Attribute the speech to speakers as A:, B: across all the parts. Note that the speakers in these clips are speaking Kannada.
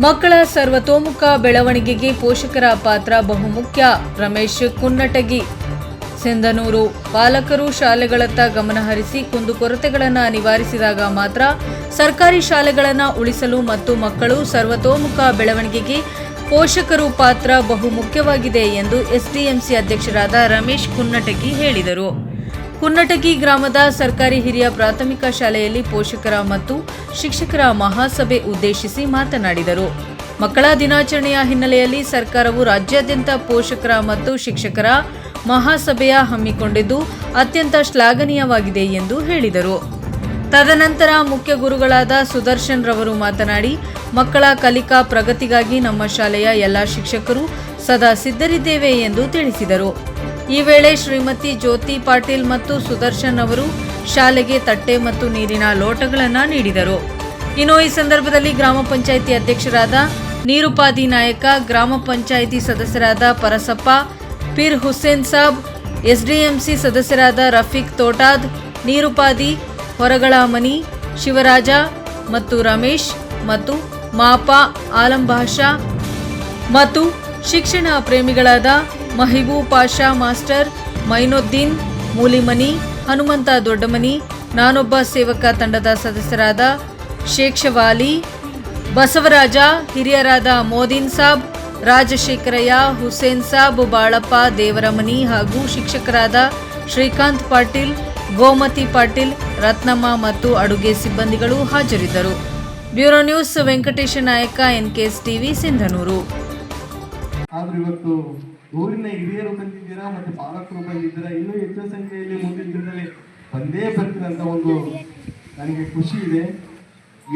A: ಮಕ್ಕಳ ಸರ್ವತೋಮುಖ ಬೆಳವಣಿಗೆಗೆ ಪೋಷಕರ ಪಾತ್ರ ಬಹುಮುಖ್ಯ. ರಮೇಶ್ ಕುನ್ನಟಗಿ. ಸಿಂಧನೂರು. ಪಾಲಕರು ಶಾಲೆಗಳತ್ತ ಗಮನಹರಿಸಿ ಕುಂದುಕೊರತೆಗಳನ್ನು ನಿವಾರಿಸಿದಾಗ ಮಾತ್ರ ಸರ್ಕಾರಿ ಶಾಲೆಗಳನ್ನು ಉಳಿಸಲು ಮತ್ತು ಮಕ್ಕಳು ಸರ್ವತೋಮುಖ ಬೆಳವಣಿಗೆಗೆ ಪೋಷಕರು ಪಾತ್ರ ಬಹುಮುಖ್ಯವಾಗಿದೆ ಎಂದು ಎಸ್ಡಿಎಂಸಿ ಅಧ್ಯಕ್ಷರಾದ ರಮೇಶ್ ಕುನ್ನಟಗಿ ಹೇಳಿದರು. ಕುನ್ನಟಗಿ ಗ್ರಾಮದ ಸರ್ಕಾರಿ ಹಿರಿಯ ಪ್ರಾಥಮಿಕ ಶಾಲೆಯಲ್ಲಿ ಪೋಷಕರ ಮತ್ತು ಶಿಕ್ಷಕರ ಮಹಾಸಭೆ ಉದ್ದೇಶಿಸಿ ಮಾತನಾಡಿದರು. ಮಕ್ಕಳ ದಿನಾಚರಣೆಯ ಹಿನ್ನೆಲೆಯಲ್ಲಿ ಸರ್ಕಾರವು ರಾಜ್ಯಾದ್ಯಂತ ಪೋಷಕರ ಮತ್ತು ಶಿಕ್ಷಕರ ಮಹಾಸಭೆಯ ಹಮ್ಮಿಕೊಂಡಿದ್ದು ಅತ್ಯಂತ ಶ್ಲಾಘನೀಯವಾಗಿದೆ ಎಂದು ಹೇಳಿದರು. ತದನಂತರ ಮುಖ್ಯ ಗುರುಗಳಾದ ಸುದರ್ಶನ್ ರವರು ಮಾತನಾಡಿ, ಮಕ್ಕಳ ಕಲಿಕಾ ಪ್ರಗತಿಗಾಗಿ ನಮ್ಮ ಶಾಲೆಯ ಎಲ್ಲ ಶಿಕ್ಷಕರು ಸದಾ ಸಿದ್ಧರಿದ್ದೇವೆ ಎಂದು ತಿಳಿಸಿದರು. ಈ ವೇಳೆ ಶ್ರೀಮತಿ ಜ್ಯೋತಿ ಪಾಟೀಲ್ ಮತ್ತು ಸುದರ್ಶನ್ ಅವರು ಶಾಲೆಗೆ ತಟ್ಟೆ ಮತ್ತು ನೀರಿನ ಲೋಟಗಳನ್ನು ನೀಡಿದರು. ಇನ್ನು ಈ ಸಂದರ್ಭದಲ್ಲಿ ಗ್ರಾಮ ಪಂಚಾಯಿತಿ ಅಧ್ಯಕ್ಷರಾದ ನೀರುಪಾದಿ ನಾಯಕ, ಗ್ರಾಮ ಪಂಚಾಯಿತಿ ಸದಸ್ಯರಾದ ಪರಸಪ್ಪ, ಪೀರ್ ಹುಸೇನ್ ಸಾಬ್, ಎಸ್ಡಿಎಂಸಿ ಸದಸ್ಯರಾದ ರಫೀಕ್ ತೋಟಾದ್, ನೀರುಪಾದಿ ಹೊರಗಳ ಮನಿ ಶಿವರಾಜ ಮತ್ತು ರಮೇಶ್ ಮತ್ತು ಮಾಪ ಆಲಂ ಭಾಷಾ ಮತ್ತು ಶಿಕ್ಷಣ ಪ್ರೇಮಿಗಳಾದ ಮಹಿಬೂ ಪಾಷಾ ಮಾಸ್ಟರ್, ಮೈನುದ್ದೀನ್, ಮೂಲಿಮನಿ, ಹನುಮಂತ ದೊಡ್ಡಮನಿ, ನಾನೊಬ್ಬ ಸೇವಕ ತಂಡದ ಸದಸ್ಯರಾದ ಶೇಕ್ಷವಾಲಿ, ಬಸವರಾಜ, ಹಿರಿಯರಾದ ಮೋದಿನ್ ಸಾಬ್, ರಾಜಶೇಖರಯ್ಯ, ಹುಸೇನ್ ಸಾಬ್, ಬಾಳಪ್ಪ ದೇವರಮನಿ ಹಾಗೂ ಶಿಕ್ಷಕರಾದ ಶ್ರೀಕಾಂತ್ ಪಾಟೀಲ್, ಗೋಮತಿ ಪಾಟೀಲ್, ರತ್ನಮ್ಮ ಮತ್ತು ಅಡುಗೆ ಸಿಬ್ಬಂದಿಗಳು ಹಾಜರಿದ್ದರು. ಬ್ಯೂರೋ ನ್ಯೂಸ್ ವೆಂಕಟೇಶ ನಾಯಕ, ಎನ್ಕೆಎಸ್ ಟಿವಿ, ಸಿಂಧನೂರು.
B: ಊರಿನ ಹಿರಿಯರು ಬಂದಿದ್ದೀರಾ ಮತ್ತೆ ಪಾಲಕರು ಬಂದಿದ್ದೀರಾ? ಇನ್ನೂ ಹೆಚ್ಚಿನ ಸಂಖ್ಯೆಯಲ್ಲಿ ಮುಂದಿನ ದಿನದಲ್ಲಿ ಬಂದೇ ಬರ್ತೀರಂತ ಒಂದು ನನಗೆ ಖುಷಿ ಇದೆ.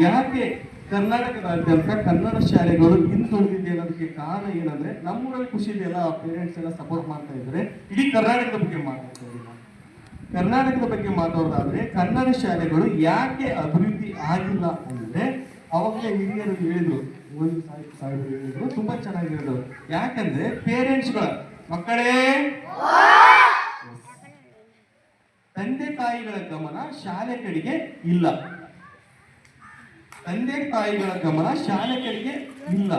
B: ಯಾಕೆ ಕರ್ನಾಟಕದಾದ್ಯಂತ ಕನ್ನಡ ಶಾಲೆಗಳು ಹಿಂದುಳಿದಿದೆ ಅನ್ನೋದಕ್ಕೆ ಕಾರಣ ಏನಂದ್ರೆ, ನಮ್ಮೂರಲ್ಲಿ ಖುಷಿ ಇದೆಯಲ್ಲ ಪೇರೆಂಟ್ಸ್ ಎಲ್ಲ ಸಪೋರ್ಟ್ ಮಾಡ್ತಾ ಇದ್ದಾರೆ. ಇಡೀ ಕರ್ನಾಟಕದ ಬಗ್ಗೆ ಮಾತಾಡ್ತಾ. ಕರ್ನಾಟಕದ ಬಗ್ಗೆ ಮಾತಾಡೋದಾದ್ರೆ, ಕನ್ನಡ ಶಾಲೆಗಳು ಯಾಕೆ ಅಭಿವೃದ್ಧಿ ಆಗಿಲ್ಲ ಅಂದ್ರೆ, ಅವಾಗಲೇ ಹಿರಿಯರು ಹೇಳಿದ್ರು ಒಂದು ಸಾಹೇಬ್ ಸಾಹೇಬರು ಹೇಳಿದ್ರು. ತುಂಬಾ ಚೆನ್ನಾಗಿ ಹೇಳಿದ್ರು. ಯಾಕಂದ್ರೆ ಪೇರೆಂಟ್ಸ್ಗಳ ಮಕ್ಕಳೇ! ತಂದೆ ತಾಯಿಗಳ ಗಮನ ಶಾಲೆ ಕಡೆಗೆ ಇಲ್ಲ. ತಂದೆ ತಾಯಿಗಳ ಗಮನ ಶಾಲೆ ಕಡೆಗೆ ಇಲ್ಲ.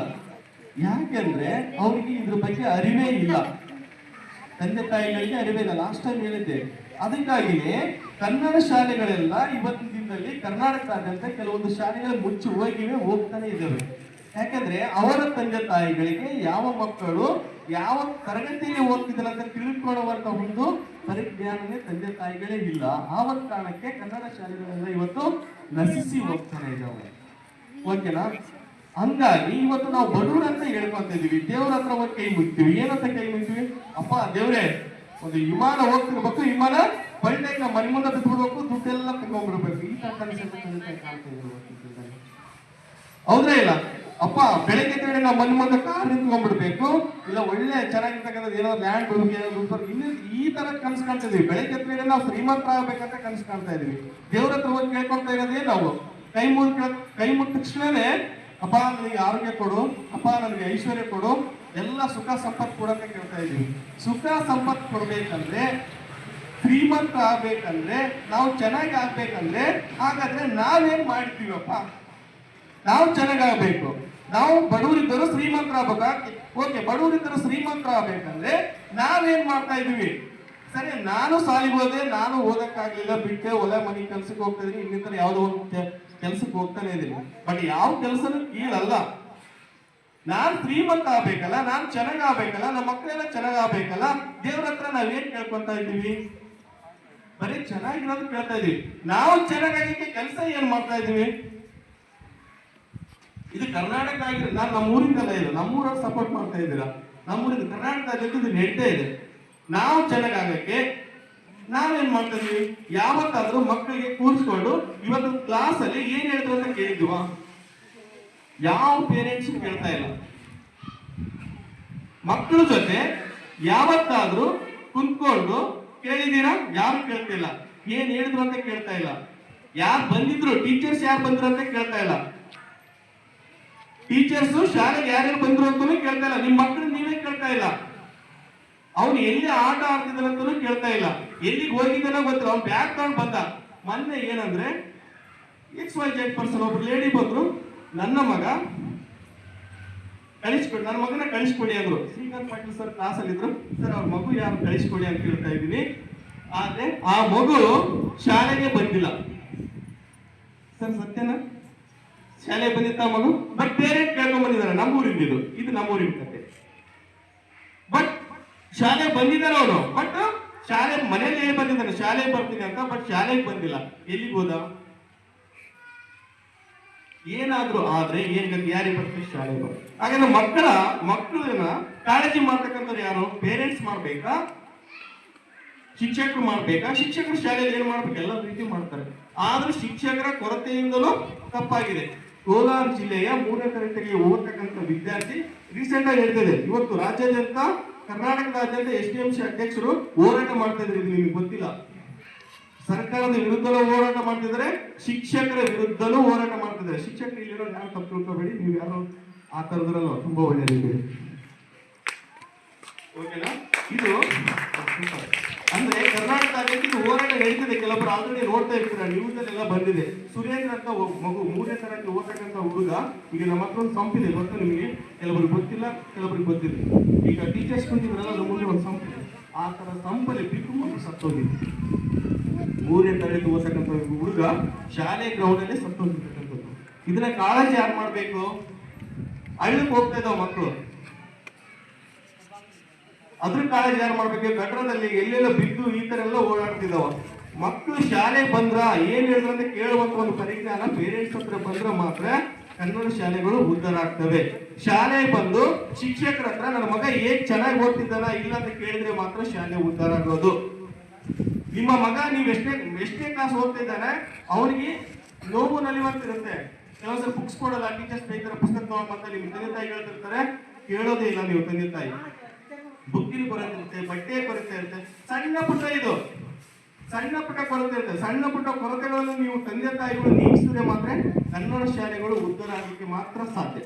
B: ಯಾಕಂದ್ರೆ ಅವ್ರಿಗೆ ಇದ್ರ ಬಗ್ಗೆ ಅರಿವೇ ಇಲ್ಲ. ತಂದೆ ತಾಯಿಗಳಿಗೆ ಅರಿವೇ ಇಲ್ಲ. ಲಾಸ್ಟ್ ಟೈಮ್ ಹೇಳಿದ್ದೆ. ಅದಕ್ಕಾಗಿಯೇ ಕನ್ನಡ ಶಾಲೆಗಳೆಲ್ಲ ಇವತ್ತಿನ ದಿನದಲ್ಲಿ ಕರ್ನಾಟಕದಾದ್ಯಂತ ಕೆಲವೊಂದು ಶಾಲೆಗಳು ಮುಚ್ಚಿ ಹೋಗಿವೆ, ಹೋಗ್ತಾನೆ ಇದ್ದಾವೆ. ಯಾಕಂದ್ರೆ ಅವರ ತಂದೆ ತಾಯಿಗಳಿಗೆ ಯಾವ ಮಕ್ಕಳು ಯಾವ ತರಗತಿಯಲ್ಲಿ ಓದ್ತಿದ್ದಾರೆ ಅಂತ ತಿಳ್ಕೊಳ್ಳುವಂತ ಒಂದು ಪರಿಜ್ಞಾನವೇ ತಂದೆ ತಾಯಿಗಳೇ ಇಲ್ಲ. ಆ ಕಾರಣಕ್ಕೆ ಕನ್ನಡ ಶಾಲೆಗಳೆಲ್ಲ ಇವತ್ತು ನಶಿಸಿ ಹೋಗ್ತಾರೆ ಇದ್ದಾವೆ ಓಕೆನಾ ಹಂಗಾಗಿ ಇವತ್ತು ನಾವು ಬಡವ್ರು ಅಂತ ಹೇಳ್ಕೊಂತ ಇದೀವಿ ದೇವ್ರ ಹತ್ರ ಒಂದು ಕೈ ಮುಗ್ತೀವಿ ಏನಂತ ಕೈ ಮುಗ್ತೀವಿ ಅಪ್ಪ, ದೇವ್ರೆ, ಒಂದು ವಿಮಾನ ಹೋಗ್ತಿರ್ಬೇಕು. ವಿಮಾನ ನಾವು ಮನೆ ಮುಂದೆ ಬಿಟ್ಬಿಡ್ಬೇಕು. ದುಡ್ಡೆಲ್ಲ ತಗೊಂಡ್ಬಿಡ್ಬೇಕು. ಈ ತರ ಕಾಣ್ತಾ ಇಲ್ಲ? ಅಪ್ಪ, ಬೆಳಗ್ಗೆ ಕಡೆ ನಾವು ಮನೆ ಮುಂದೆ ಕಾರ್ ನಿಂತ್ಕೊಂಡ್ಬಿಡ್ಬೇಕು? ಇಲ್ಲ, ಒಳ್ಳೆ ಚೆನ್ನಾಗಿರ್ತಕ್ಕಂಥದ್ದು ಏನೋ ಲ್ಯಾಂಡ್ ಬರ್ಬೇಕು. ಇನ್ನು ಈ ತರ ಕನಸು ಕಾಣ್ತಾ ಇದೀವಿ. ಬೆಳಗ್ಗೆ ಕಡೆ ನಾವು ಶ್ರೀಮಂತ ಆಗ್ಬೇಕಂತ ಕನಸು ಕಾಣ್ತಾ ಇದೀವಿ. ದೇವ್ರ ಹತ್ರ ಹೋಗಿ ಕೇಳ್ಕೊಳ್ತಾ ಇರೋದೇ ನಾವು. ಕೈ ಮುಗಿದ ಕೈ ಮುಗಿದ ತಕ್ಷಣವೇ ಅಪ್ಪ, ನನಗೆ ಆರೋಗ್ಯ ಕೊಡು. ಅಪ್ಪ, ನನಗೆ ಐಶ್ವರ್ಯ ಕೊಡು. ಎಲ್ಲ ಸುಖ ಸಂಪತ್ತು ಕೊಡಂತ ಕೇಳ್ತಾ ಇದೀವಿ. ಸುಖ ಸಂಪತ್ತು ಕೊಡ್ಬೇಕಂದ್ರೆ, ಶ್ರೀಮಂತ ಆಗ್ಬೇಕಂದ್ರೆ, ನಾವು ಚೆನ್ನಾಗಿ ಆಗ್ಬೇಕಂದ್ರೆ, ಹಾಗಾದ್ರೆ ನಾವೇನ್ ಮಾಡ್ತೀವಪ್ಪ? ನಾವು ಚೆನ್ನಾಗಾಗಬೇಕು ನಾವು ಬಡವರಿದ್ದರು ಶ್ರೀಮಂತರಾಗಬೇಕು ಓಕೆ ಬಡವರಿದ್ದರು ಶ್ರೀಮಂತರಾಗಬೇಕಂದ್ರೆ ನಾವೇನ್ ಮಾಡ್ತಾ ಇದೀವಿ ಸರಿ, ನಾನು ಸಾಲಿಗೆ ಹೋದೆ, ನಾನು ಓದಕ್ಕಾಗ್ಲಿಲ್ಲ, ಬಿಟ್ಟೆ ಒಲೆ ಮನೆ, ಕೆಲ್ಸಕ್ಕೆ ಹೋಗ್ತಾ ಇದೀನಿ ಇನ್ನಿತರ ಯಾವ್ದೋ ಒಂದು ಕೆಲ್ಸಕ್ಕೆ ಹೋಗ್ತಾನೆ ಇದೀನಿ ಬಟ್ ಯಾವ ಕೆಲಸನೂ ಕೀಳಲ್ಲ. ನಾನ್ ಶ್ರೀಮಂತ ಆಗ್ಬೇಕಲ್ಲ, ನಾನ್ ಚೆನ್ನಾಗ್ ಆಗ್ಬೇಕಲ್ಲ, ನಮ್ಮ ಮಕ್ಕಳೆಲ್ಲ ಚೆನ್ನಾಗ್ ಆಗ್ಬೇಕಲ್ಲ, ದೇವ್ರ ಹತ್ರ ನಾವೇನ್ ಕೇಳ್ಕೊಂತ ಇದೀವಿ ಬರೀ ಚೆನ್ನಾಗಿರೋದು ಕೇಳ್ತಾ ಇದೀವಿ ನಾವು ಚೆನ್ನಾಗಾಗಕ್ಕೆ ಕೆಲಸ ಏನ್ ಮಾಡ್ತಾ ಇದೀವಿ ಇದು ಕರ್ನಾಟಕ ಆಗಿರೋ ನಾನು ನಮ್ಮ ಇಲ್ಲ ನಮ್ಮ ಊರಲ್ಲಿ ಸಪೋರ್ಟ್ ಮಾಡ್ತಾ ಇದ್ದೀರಾ? ನಮ್ಮೂರಿಂದ ಕರ್ನಾಟಕದಲ್ಲಿ ಇದು ನೆಟ್ಟೆ ಇದೆ. ನಾವು ಚೆನ್ನಾಗಾಗಕ್ಕೆ ನಾವೇನ್ ಮಾಡ್ತಾ ಇದೀವಿ ಯಾವತ್ತಾದ್ರೂ ಮಕ್ಕಳಿಗೆ ಕೂರಿಸ್ಕೊಂಡು ಇವತ್ತು ಕ್ಲಾಸ್ ಅಲ್ಲಿ ಏನ್ ಹೇಳ್ತಾರೆ ಅಂತ ಕೇಳಿದ್ವಾ? ಯಾವ ಪೇರೆಂಟ್ಸ್ ಕೇಳ್ತಾ ಇಲ್ಲ. ಮಕ್ಕಳ ಜೊತೆ ಯಾವತ್ತಾದ್ರೂ ಕುಂತ್ಕೊಂಡು ಕೇಳಿದೀರಾ ಯಾರು ಕೇಳ್ತಿಲ್ಲ. ಏನ್ ಹೇಳಿದ್ರು ಅಂತ ಕೇಳ್ತಾ ಇಲ್ಲ. ಯಾರು ಬಂದಿದ್ರು? ಟೀಚರ್ಸ್ ಯಾರು ಬಂದ್ರು ಅಂತ ಕೇಳ್ತಾ ಇಲ್ಲ. ಟೀಚರ್ಸ್ ಶಾಲೆಗೆ ಯಾರ್ಯಾರು ಬಂದ್ರು ಅಂತಾನೂ ಕೇಳ್ತಾ ಇಲ್ಲ. ನಿಮ್ ಮಕ್ಕಳು ನೀವೇ ಕೇಳ್ತಾ ಇಲ್ಲ. ಅವ್ನು ಎಲ್ಲಿ ಆಟ ಆಡ್ತಿದ್ದಾನೆ ಅಂತಾನೂ ಕೇಳ್ತಾ ಇಲ್ಲ. ಎಲ್ಲಿಗೆ ಹೋಗಿದ್ದಾನ ಗೊತ್ತಿಲ್ಲ. ಅವ್ನು ಬ್ಯಾಗ್ ತಗೊಂಡು ಬಂದ. ಮೊನ್ನೆ ಏನಂದ್ರೆ ಎಕ್ಸ್ ವೈ ಜೆಡ್ ಪರ್ಸನ್ ಒಬ್ರು ಲೇಡಿ ಬಂದ್ರು. ನನ್ನ ಮಗ, ಕಳಿಸ್ಕೊಡಿ, ನನ್ನ ಮಗನ ಕಳಿಸ್ಕೊಡಿ ಅಂದ್ರು. ಶ್ರೀಕಾಂತ್ ಪಾಟೀಲ್ ಸರ್ ಕ್ಲಾಸ್ ಅಲ್ಲಿ ಇದ್ರು. ಸರ್ ಅವ್ರ ಮಗು ಯಾರು ಕಳಿಸ್ಕೊಡಿ ಅಂತ ಕೇಳ್ತಾ ಇದ್ದೀನಿ. ಆದ್ರೆ ಆ ಮಗು ಶಾಲೆಗೆ ಬಂದಿಲ್ಲ. ಸರ್ ಸತ್ಯನಾ? ಶಾಲೆ ಬಂದಿತ್ತ ಮಗು ಬಟ್ ಪೇರೆಂಟ್ ಕೇಳ್ಕೊಂಡ್ ಬಂದಿದ್ದಾರೆ. ನಮ್ಮೂರಿಂದ ಇದು. ಇದು ನಮ್ಮ ಊರಿನ ಕತೆ. ಬಟ್ ಶಾಲೆ ಬಂದಿದ್ದಾರೆ ಅವನು ಬಟ್ ಶಾಲೆ ಮನೇಲಿ ಬಂದಿದ್ದಾನೆ ಶಾಲೆಗೆ ಬರ್ತೀನಿ ಅಂತ ಬಟ್ ಶಾಲೆಗೆ ಬಂದಿಲ್ಲ. ಎಲ್ಲಿಗೆ ಹೋದ? ಏನಾದ್ರೂ ಆದ್ರೆ ಏನ್ ಯಾರಿಗೆ ಬರ್ತೀವಿ ಹಾಗೆ. ಹಾಗಾದ್ರೆ ಮಕ್ಕಳ, ಮಕ್ಕಳನ್ನ ಕಾಳಜಿ ಮಾಡ್ತಕ್ಕಂಥವ್ರು ಯಾರು? ಪೇರೆಂಟ್ಸ್ ಮಾಡ್ಬೇಕಾ? ಶಿಕ್ಷಕರು ಮಾಡ್ಬೇಕಾ? ಶಿಕ್ಷಕರು ಶಾಲೆಯಲ್ಲಿ ಏನ್ ಮಾಡ್ಬೇಕು? ಎಲ್ಲ ರೀತಿ ಮಾಡ್ತಾರೆ. ಆದ್ರೂ ಶಿಕ್ಷಕರ ಕೊರತೆಯಿಂದಲೂ ತಪ್ಪಾಗಿದೆ. ಕೋಲಾರ ಜಿಲ್ಲೆಯ ಮೂರನೇ ತರಗತಿಗೆ ಓದ್ತಕ್ಕಂಥ ವಿದ್ಯಾರ್ಥಿ ರೀಸೆಂಟ್ ಆಗಿ ಹೇಳ್ತಿದೆ ಇವತ್ತು ರಾಜ್ಯಾದ್ಯಂತ ಕರ್ನಾಟಕದಾದ್ಯಂತ ಎಸ್ ಡಿ ಎಂ ಸಿ ಅಧ್ಯಕ್ಷರು ಹೋರಾಟ ಮಾಡ್ತಾ ಇದ್ರು ಇದು ನಿಮಗೆ ಗೊತ್ತಿಲ್ಲ. ಸರ್ಕಾರದ ವಿರುದ್ಧಲೂ ಹೋರಾಟ ಮಾಡ್ತಿದ್ರೆ ಶಿಕ್ಷಕರ ವಿರುದ್ಧಲೂ ಹೋರಾಟ ಮಾಡ್ತಿದ್ದಾರೆ ಶಿಕ್ಷಕರು ಇಲ್ಲಿರೋ ಯಾರು ತಪ್ಪು ತಿಳ್ಕೊಬೇಡಿ. ನೀವು ಯಾರು ಆ ತರದ್ರಲ್ಲ ತುಂಬಾ ಒಳ್ಳೆಯದಿದೆ ಓಕೆನಾ? ಇದು ಅಂದ್ರೆ ಕರ್ನಾಟಕದಾದ್ಯಂತ ಹೋರಾಟ ನಡೀತಿದೆ ಕೆಲವರು ಆಲ್ರೆಡಿ ನೋಡ್ತಾ ಇರ್ತೀರ ನ್ಯೂಸ್ ಅಲ್ಲೆಲ್ಲ ಬಂದಿದೆ. ಸುರೇಂದ್ರ ಅಂತ ಮಗು, ಮೂರನೇ ತರಕ್ಕೆ ಓದ್ತಕ್ಕಂಥ ಹುಡುಗ, ಈಗ ನಮ್ಮ ಹತ್ರ ಒಂದು ಸಂಪಿದೆ ಗೊತ್ತ ನಿಮಗೆ? ಕೆಲವರಿಗೆ ಗೊತ್ತಿಲ್ಲ ಕೆಲವರಿಗೆ ಗೊತ್ತಿಲ್ಲ. ಈಗ ಟೀಚರ್ಸ್ ಬಂದಿದ್ರಲ್ಲ ಅದ್ರ ಒಂದು ಸಂಪಿದೆ ಆ ತರ ಸಂಪಲ್ಲಿ ಬಿಟ್ಟು ಮಗು ಸತ್ತೋಗಿದೆ. ಮೂರನೇ ತರಗತಿ ಓದ್ತಕ್ಕಂಥ ಹುಡುಗ ಶಾಲೆ ಗ್ರೌಂಡ್ ಅಲ್ಲಿ ಸತ್ತೋಗಿರ್ತಕ್ಕಂಥದ್ದು. ಇದನ್ನ ಕಾಳಜಿ ಯಾರು ಮಾಡ್ಬೇಕು? ಹಳ್ಳಕ್ಕೆ ಹೋಗ್ತಾ ಇದಾವ ಮಕ್ಕಳು. ಅದ್ರ ಕಾಳಜಿ ಯಾರು ಮಾಡ್ಬೇಕು? ಗಟ್ರದಲ್ಲಿ ಎಲ್ಲೆಲ್ಲ ಬಿದ್ದು ಈ ತರ ಎಲ್ಲ ಓಡಾಡ್ತಿದಾವ ಮಕ್ಕಳು ಶಾಲೆಗೆ ಬಂದ್ರ ಏನ್ ಹೇಳಿದ್ರು ಅಂತ ಕೇಳುವಂತ ಒಂದು ಪರಿಜ್ಞಾನ ಪೇರೆಂಟ್ಸ್ ಹತ್ರ ಬಂದ್ರ ಮಾತ್ರ ಕನ್ನಡ ಶಾಲೆಗಳು ಉದ್ಧಾರ ಆಗ್ತವೆ ಶಾಲೆಗೆ ಬಂದು ಶಿಕ್ಷಕರ ಹತ್ರ ನನ್ನ ಮಗ ಏನ್ ಚೆನ್ನಾಗಿ ಓದ್ತಿದ್ದಾನ, ಇಲ್ಲ ಅಂತ ಕೇಳಿದ್ರೆ ಮಾತ್ರ ಶಾಲೆ ಉದ್ಧಾರ ಆಗೋದು ನಿಮ್ಮ ಮಗ ನೀವು ಎಷ್ಟೇ ಎಷ್ಟೇ ಕ್ಲಾಸ್ ಓದ್ತಿದ್ದಾನೆ, ಅವನಿಗೆ ನೋವು ನಲಿವಂತಿರುತ್ತೆ. ಕೆಲವೊಂದ್ಸಲ ಬುಕ್ಸ್ ಕೊಡಲ್ಲ ಟೀಚರ್ಸ್ ಬೈತಾರೆ, ಪುಸ್ತಕ ತಗೊಂಡ್ಬಂತ ನಿಮ್ ನಿಮ್ಮ ತಂದೆ ತಾಯಿ ಹೇಳ್ತಿರ್ತಾರೆ, ಕೇಳೋದೇ ಇಲ್ಲ ನೀವು ತಂದೆ ತಾಯಿ. ಕೊರತೆ ಇರುತ್ತೆ ಬಟ್ಟೆ ಕೊರತೆ ಇರುತ್ತೆ, ಸಣ್ಣ ಪುಟ್ಟ ಇದು. ಸಣ್ಣ ಪುಟ್ಟ ಕೊರತೆ ಇರುತ್ತೆ. ಸಣ್ಣ ಪುಟ್ಟ ಕೊರತೆಗಳನ್ನು ನೀವು ತಂದೆ ತಾಯಿಗಳು ನೀಗಿಸಿದ್ರೆ ಮಾತ್ರ ಕನ್ನಡ ಶಾಲೆಗಳು ಉದ್ಧಾರ ಆಗಲಿಕ್ಕೆ ಮಾತ್ರ ಸಾಧ್ಯ.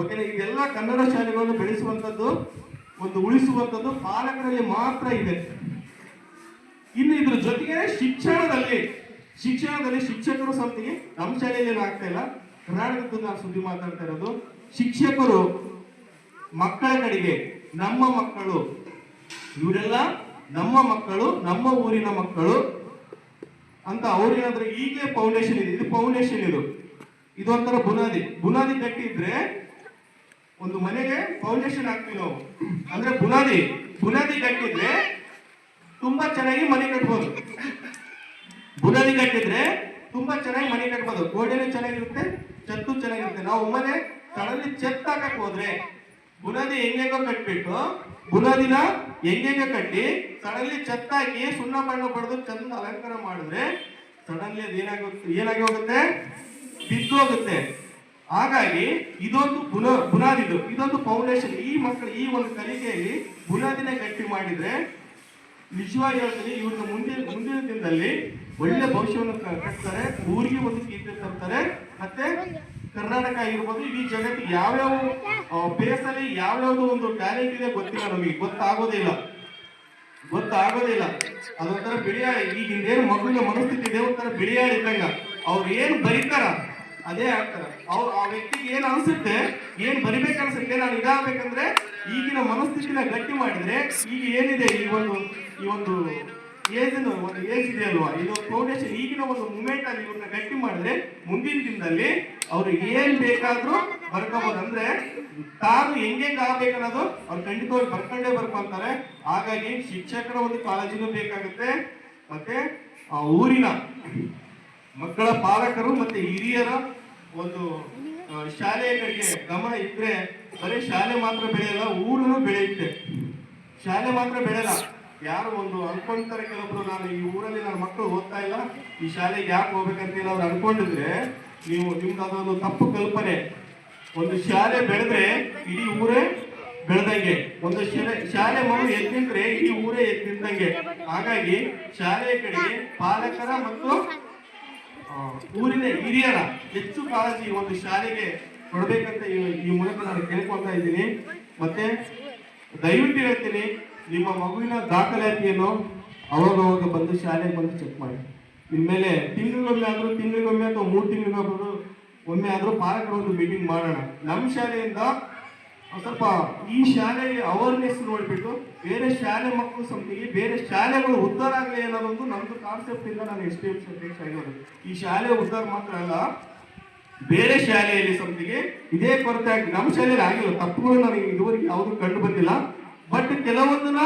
B: ಓಕೆನಾ ಇದೆಲ್ಲ ಕನ್ನಡ ಶಾಲೆಗಳನ್ನು ಬೆಳೆಸುವಂಥದ್ದು ಒಂದು ಉಳಿಸುವಂಥದ್ದು ಪಾಲಕರಲ್ಲಿ ಮಾತ್ರ ಇದೆ. ಇನ್ನು ಇದ್ರ ಜೊತೆಗೆ ಶಿಕ್ಷಣದಲ್ಲಿ ಶಿಕ್ಷಣದಲ್ಲಿ ಶಿಕ್ಷಕರು ಸಂತಿಗೆ ನಮ್ಮ ಶಾಲೆಯಲ್ಲಿ ಏನು ಆಗ್ತಾ ಇಲ್ಲ? ಕರ್ನಾಟಕದ ನಾನು ಸುದ್ದಿ ಮಾತಾಡ್ತಾ ಇರೋದು, ಶಿಕ್ಷಕರು ಮಕ್ಕಳ ಕಡೆಗೆ ನಮ್ಮ ಮಕ್ಕಳು, ಇವರೆಲ್ಲ ನಮ್ಮ ಮಕ್ಕಳು, ನಮ್ಮ ಊರಿನ ಮಕ್ಕಳು ಅಂತ ಅವ್ರೇನಾದ್ರೆ ಈಗಲೇ ಫೌಂಡೇಶನ್ ಇದೆ. ಇದು ಫೌಂಡೇಶನ್ ಇದು. ಇದೊಂಥರ ಬುನಾದಿ. ಬುನಾದಿ ಕಟ್ಟಿದ್ರೆ ಒಂದು ಮನೆಗೆ ಫೌಂಡೇಶನ್ ಹಾಕ್ತೀವಿ ನಾವು. ಅಂದ್ರೆ ಬುನಾದಿ. ಬುನಾದಿ ಕಟ್ಟಿದ್ರೆ ತುಂಬಾ ಚೆನ್ನಾಗಿ ಮನೆ ಕಟ್ಬೋದು. ಬುನಾದಿ ಕಟ್ಟಿದ್ರೆ ತುಂಬಾ ಚೆನ್ನಾಗಿ ಮನೆ ಕಟ್ಬೋದು. ಗೋಡೆನೂ ಚೆನ್ನಾಗಿರುತ್ತೆ ಚತ್ತು ಚೆನ್ನಾಗಿರುತ್ತೆ. ನಾವು ಮನೆ ತಳಲ್ಲಿ ಛತ್ ಹಾಕಕ್ ಹೋದ್ರೆ ಬುನಾದಿ ಹೆಂಗೆಂಗೋ ಕಟ್ಬಿಟ್ಟು, ಬುನಾದಿನ ಹೆಂಗೆಂಗ ಕಟ್ಟಿ ಸಡನ್ಲಿ ಚತ್ತಾಗಿ ಹಾಕಿ, ಸುಣ್ಣ ಬಣ್ಣ ಬಡ್ದು ಚಂದ ಅಲಂಕಾರ ಮಾಡಿದ್ರೆ ಸಡನ್ಲಿ ಅದು ಏನಾಗುತ್ತೆ, ಏನಾಗಿ ಹೋಗುತ್ತೆ? ಬಿದ್ದು ಹೋಗುತ್ತೆ ಹಾಗಾಗಿ, ಇದೊಂದು ಬುನ, ಬುನಾದಿದು, ಇದೊಂದು ಫೌಂಡೇಶನ್ ಈ ಮಕ್ಕಳು ಈ ಒಂದು ಕಲಿಕೆಯಲ್ಲಿ ಬುನಾದಿನ ಗಟ್ಟಿ ಮಾಡಿದ್ರೆ, ನಿಜವಾಗಿ ಹೇಳ್ತೀನಿ ಇವ್ರದ್ದು ಮುಂದಿನ ಮುಂದಿನ ದಿನದಲ್ಲಿ ಒಳ್ಳೆ ಭವಿಷ್ಯವನ್ನು ಕಟ್ತಾರೆ, ಊರಿಗೆ ಒಂದು ಕೀರ್ತಿ ತರ್ತಾರೆ, ಮತ್ತೆ ಕರ್ನಾಟಕ ಆಗಿರ್ಬೋದು, ಇಡೀ ಜಗತ್ತಿಗೆ ಯಾವ್ಯಾವ ಬೇಸಲ್ಲಿ ಯಾವ್ಯಾವ್ದು ಒಂದು ಟ್ಯಾಲೆಂಟ್ ಇದೆ ಗೊತ್ತಿಲ್ಲ ನಮಗೆ, ಗೊತ್ತಾಗೋದೇ ಇಲ್ಲ. ಗೊತ್ತಾಗೋದೇ ಇಲ್ಲ. ಅದೊಂಥರ ಬಿಳಿಯಾಳಿ. ಈಗ ಇನ್ನೇನು ಮಗುವಿನ ಮನಸ್ಥಿತಿ ಇದೆ, ಒಂಥರ ಬಿಳಿಯಾಳಿ ಇದ್ದಂಗ. ಅವ್ರು ಏನು ಬರೀತಾರ, ಅದೇ ಆಗ್ತಾರ. ಅವ್ರು ಆ ವ್ಯಕ್ತಿಗೆ ಏನು ಅನ್ಸುತ್ತೆ, ಏನ್ ಬರಿಬೇಕು ಅನ್ಸುತ್ತೆ ನಾನು ಇದಾಗಬೇಕಂದ್ರೆ ಈಗಿನ ಮನಸ್ಥಿತಿನ ಗಟ್ಟಿ ಮಾಡಿದ್ರೆ ಈಗ ಏನಿದೆ ಈ ಒಂದು ಈ ಒಂದು ಏಜ್ ಒಂದು ಏಜ್ ಇದೆ ಅಲ್ವಾ? ಇದು ಫೌಂಡೇಶನ್ ಈಗಿನ ಒಂದು ಮೂಮೆಂಟ್ ಅಲ್ಲಿ ಇವ್ರನ್ನ ಗಟ್ಟಿ ಮಾಡಿದ್ರೆ ಮುಂದಿನ ದಿನದಲ್ಲಿ ಅವ್ರು ಏನ್ ಬೇಕಾದ್ರೂ ಬರ್ಕೋಬಹುದು ಅಂದ್ರೆ ತಾನು ಹೆಂಗೆಂಗ್ ಆಗ್ಬೇಕನ್ನೋದು ಅವ್ರು ಖಂಡಿತವಾಗಿ ಬರ್ಕೊಂಡೇ ಬರ್ಕೊಂತಾರೆ ಹಾಗಾಗಿ ಶಿಕ್ಷಕರ ಒಂದು ಕಾಳಜಿನೂ ಬೇಕಾಗುತ್ತೆ. ಮತ್ತೆ ಆ ಊರಿನ ಮಕ್ಕಳ ಪಾಲಕರು ಮತ್ತೆ ಹಿರಿಯರ ಒಂದು ಶಾಲೆಯ ಕಡೆಗೆ ಗಮನ ಇದ್ರೆ ಬರೀ ಶಾಲೆ ಮಾತ್ರ ಬೆಳೆಯಲ್ಲ ಊರು ಬೆಳೆಯುತ್ತೆ. ಶಾಲೆ ಮಾತ್ರ ಬೆಳೆಯಲ್ಲ. ಯಾರು ಒಂದು ಅನ್ಕೊಂತಾರೆ ಕೆಲವೊಬ್ರು ನಾನು ಈ ಊರಲ್ಲಿ ನನ್ನ ಮಕ್ಕಳು ಓದ್ತಾ ಇಲ್ಲ, ಈ ಶಾಲೆಗೆ ಯಾಕೆ ಹೋಗ್ಬೇಕಂತ ಅವ್ರು ಅನ್ಕೊಂಡಿದ್ರೆ ನೀವು ನಿಮ್ದು ಅದೊಂದು ತಪ್ಪು ಕಲ್ಪನೆ. ಒಂದು ಶಾಲೆ ಬೆಳೆದ್ರೆ ಇಡೀ ಊರೇ ಬೆಳೆದಂಗೆ. ಒಂದು ಶಾಲೆ ಶಾಲೆ ಮಗು ಎದ್ದು ನಿಂತ್ರೆ ಇಡೀ ಊರೇ ಎದ್ದು ನಿಂತಂಗೆ ಹಾಗಾಗಿ ಶಾಲೆಯ ಕಡೆ ಪಾಲಕರ ಮತ್ತು ಊರಿನ ಹಿರಿಯರ ಹೆಚ್ಚು ಕಾಳಜಿ ಒಂದು ಶಾಲೆಗೆ ಕೊಡಬೇಕಂತ ಈ ಮೂಲಕ ನಾನು ಕೇಳ್ಕೊಳ್ತಾ ಇದ್ದೀನಿ. ಮತ್ತೆ ದಯವಿಟ್ಟು ಹೇಳ್ತೀನಿ ನಿಮ್ಮ ಮಗುವಿನ ದಾಖಲಾತಿಯನ್ನು ಅವಾಗವಾಗ ಬಂದು ಶಾಲೆಗೆ ಬಂದು ಚೆಕ್ ಮಾಡಿ. ಇನ್ಮೇಲೆ ತಿಂಗಳಿಗೊಮ್ಮೆ ಆದರೂ, ತಿಂಗಳಿಗೊಮ್ಮೆ ಅಥವಾ ಮೂರು ತಿಂಗಳಿಗೊಬ್ಬರು ಒಮ್ಮೆ ಆದರೂ ಪಾಲಕರ ಒಂದು ಮೀಟಿಂಗ್ ಮಾಡೋಣ. ನಮ್ಮ ಶಾಲೆಯಿಂದ ಸ್ವಲ್ಪ ಈ ಶಾಲೆಯ ಅವೇರ್ನೆಸ್ ನೋಡಿಬಿಟ್ಟು ಬೇರೆ ಶಾಲೆ ಮಕ್ಕಳು ಸಂಪಿಗೆ ಬೇರೆ ಶಾಲೆಗಳು ಉದ್ಧಾರ ಆಗಲಿ ಅನ್ನೋದೊಂದು ನಮ್ಮದು ಕಾನ್ಸೆಪ್ಟ್ ಇಂದ ನಾನು ಎಸ್ ಟಿ ಎಫ್ ಅಧ್ಯಕ್ಷ ಆಗಿರೋದು. ಈ ಶಾಲೆ ಉದ್ಧಾರ ಮಾತ್ರ ಅಲ್ಲ, ಬೇರೆ ಶಾಲೆಯಲ್ಲಿ ಸಂಪಿಗೆ ಇದೇ ಕೊರತೆ ನಮ್ಮ ಶಾಲೆಯಲ್ಲಿ ಆಗಿಲ್ಲ ತಪ್ಪುಗಳು ನನಗೆ ಇದುವರೆಗೆ ಯಾವುದು ಕಂಡು ಬಂದಿಲ್ಲ. ಬಟ್ ಕೆಲವೊಂದನ್ನ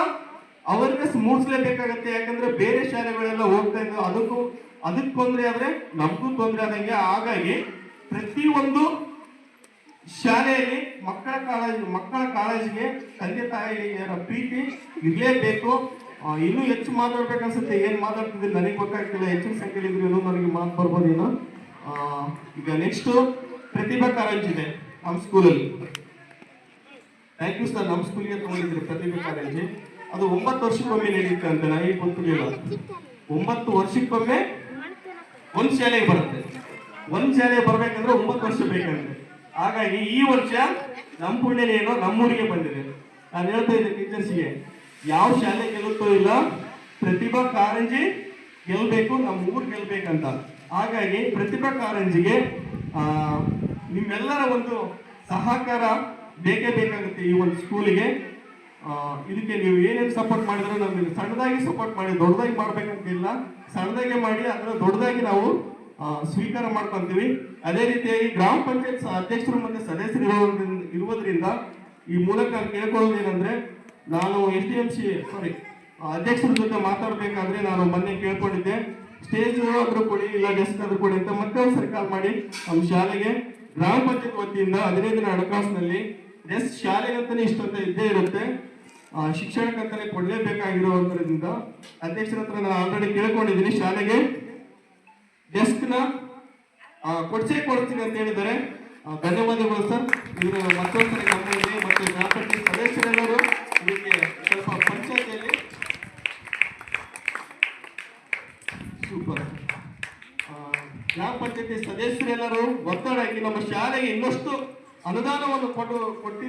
B: ಅವೇರ್ನೆಸ್ ಮೂಡಿಸ್ಲೇಬೇಕಾಗತ್ತೆ. ಯಾಕಂದ್ರೆ ಬೇರೆ ಶಾಲೆಗಳೆಲ್ಲ ಹೋಗ್ತಾ ಇದ್ದು ಅದಕ್ಕೂ, ಅದಕ್ಕೆ ತೊಂದರೆ ಆದ್ರೆ ನಮಗೂ ತೊಂದರೆ ಆದಂಗೆ ಹಾಗಾಗಿ ಪ್ರತಿಯೊಂದು ಶಾಲೆಯಲ್ಲಿ ಮಕ್ಕಳ ಕಾಲೇಜ್, ಮಕ್ಕಳ ಕಾಲೇಜಿಗೆ ತಂದೆ ತಾಯಿಯರ ಪ್ರೀತಿ ಇರಲೇಬೇಕು. ಇನ್ನೂ ಹೆಚ್ಚು ಮಾತಾಡ್ಬೇಕನ್ಸುತ್ತೆ ಏನ್ ಮಾತಾಡ್ತಿದ್ರೆ ನನಗೆ ಗೊತ್ತಾಗ್ತಿಲ್ಲ. ಹೆಚ್ಚಿನ ಸಂಖ್ಯೆಯಲ್ಲಿ ಇದ್ರೆ ನನಗೆ ಮಾತು ಬರ್ಬೋದೇನೋ? ಈಗ ನೆಕ್ಸ್ಟ್ ಪ್ರತಿಭಾ ಕಾರಂಜಿದೆ ನಮ್ಮ ಸ್ಕೂಲಲ್ಲಿ ಥ್ಯಾಂಕ್ ಯು ಸರ್ ನಮ್ಮ ಸ್ಕೂಲ್ಗೆ ತಗೊಂಡಿದ್ರು ಪ್ರತಿಭೆ ಕಾರಂಜಿ ಅದು ಒಂಬತ್ತು ವರ್ಷಕ್ಕೊಮ್ಮೆ ನಡೆಯುತ್ತೆ ಅಂತ ನನಗೆ ಗೊತ್ತಿರಲಿಲ್ಲ ಒಂಬತ್ತು ವರ್ಷಕ್ಕೊಮ್ಮೆ ಒಂದ್ ಶಾಲೆಗೆ ಬರುತ್ತೆ. ಒಂದ್ ಶಾಲೆಗೆ ಬರಬೇಕಂದ್ರೆ ಒಂಬತ್ತು ವರ್ಷ ಬೇಕಂತೆ ಹಾಗಾಗಿ ಈ ವರ್ಷ ನಮ್ಮ ಪುಣ್ಯನೇನೋ ನಮ್ಮೂರಿಗೆ ಬಂದಿದೆ. ನಾನು ಹೇಳ್ತಾ ಇದ್ದೆ ಟೀಚರ್ಸ್ಗೆ, ಯಾವ ಶಾಲೆ ಗೆಲ್ಲುತ್ತೋ ಇಲ್ಲ, ಪ್ರತಿಭಾ ಕಾರಂಜಿ ಗೆಲ್ಲಬೇಕು ನಮ್ಮ ಊರು ಗೆಲ್ಲಬೇಕಂತ ಹಾಗಾಗಿ ಪ್ರತಿಭಾ ಕಾರಂಜಿಗೆ ನಿಮ್ಮೆಲ್ಲರ ಒಂದು ಸಹಕಾರ ಬೇಕೇ ಬೇಕಾಗುತ್ತೆ ಈ ಒಂದು ಸ್ಕೂಲಿಗೆ ಇದಕ್ಕೆ ನೀವು ಏನೇನು ಸಪೋರ್ಟ್ ಮಾಡಿದ್ರೆ ನಮಗೆ ಸಣ್ಣದಾಗಿ ಸಪೋರ್ಟ್ ಮಾಡಿ, ದೊಡ್ಡದಾಗಿ ಮಾಡ್ಬೇಕಂತಿಲ್ಲ ಸಣ್ಣದಾಗಿ ಮಾಡಿ ಅದನ್ನ ದೊಡ್ಡದಾಗಿ ನಾವು ಸ್ವೀಕಾರ ಮಾಡ್ಕೊಂತೀವಿ. ಅದೇ ರೀತಿಯಾಗಿ ಗ್ರಾಮ ಪಂಚಾಯತ್ ಅಧ್ಯಕ್ಷರು ಮತ್ತೆ ಸದಸ್ಯರು ಇರೋದ್ರಿಂದ ಇರುವುದರಿಂದ ಈ ಮೂಲಕ ಕೇಳ್ಕೊಳ್ಳೋದೇನೆಂದ್ರೆ ನಾನು S D M C sorry ಅಧ್ಯಕ್ಷರ ಜೊತೆ ಮಾತಾಡಬೇಕಾದ್ರೆ ನಾನು ಮೊನ್ನೆ ಕೇಳ್ಕೊಂಡಿದ್ದೆ. ಸ್ಟೇಜ್ ಆದ್ರೂ ಕೊಡಿ, ಇಲ್ಲ ಡೆಸ್ಕ್ ಆದರೂ ಕೊಡಿ ಅಂತ ಮತ್ತೆ ಸರ್ಕಾರ ಮಾಡಿ ನಮ್ಮ ಶಾಲೆಗೆ ಗ್ರಾಮ ಪಂಚಾಯತ್ ವತಿಯಿಂದ ಹದಿನೈದು ದಿನ ಹಣಕಾಸಿನಲ್ಲಿ ಡೆಸ್ಕ್ ಶಾಲೆಗೆ ಅಂತಾನೆ ಇಷ್ಟಂತ ಇದ್ದೇ ಇರುತ್ತೆ. ಆ, ಶಿಕ್ಷಣಕ್ಕಂತಾನೆ ಕೊಡ್ಲೇಬೇಕಾಗಿರೋದ್ರಿಂದ ಅಧ್ಯಕ್ಷರ ಹತ್ರ ನಾನು ಆಲ್ರೆಡಿ ಕೇಳ್ಕೊಂಡಿದ್ದೀನಿ ಶಾಲೆಗೆ. ಡೆಸ್ಕ್ನ ಆ, ಕೊಡ್ಸೇ ಕೊಡ್ತೀನಿ ಅಂತ ಹೇಳಿದ್ದಾರೆ. ಧನ್ಯವಾದಗಳು ಸರ್. ಇವರು ಮತ್ತೊಂದು ಕಂಪನಿ ಮತ್ತು ಗ್ರಾಮ ಸದಸ್ಯರೆಲ್ಲರೂ ಇದಕ್ಕೆ ಸ್ವಲ್ಪ ಪಂಚಾಯತಿಯಲ್ಲಿ. ಸೂಪರ್ ಗ್ರಾಮ ಪಂಚಾಯತಿ ಸದಸ್ಯರೆಲ್ಲರೂ ಒತ್ತಡ ಹಾಕಿ ನಮ್ಮ ಶಾಲೆಗೆ ಇನ್ನಷ್ಟು ಅನುದಾನವನ್ನು ಕೊಟ್ಟು ಕೊಟ್ಟಿದ್ದು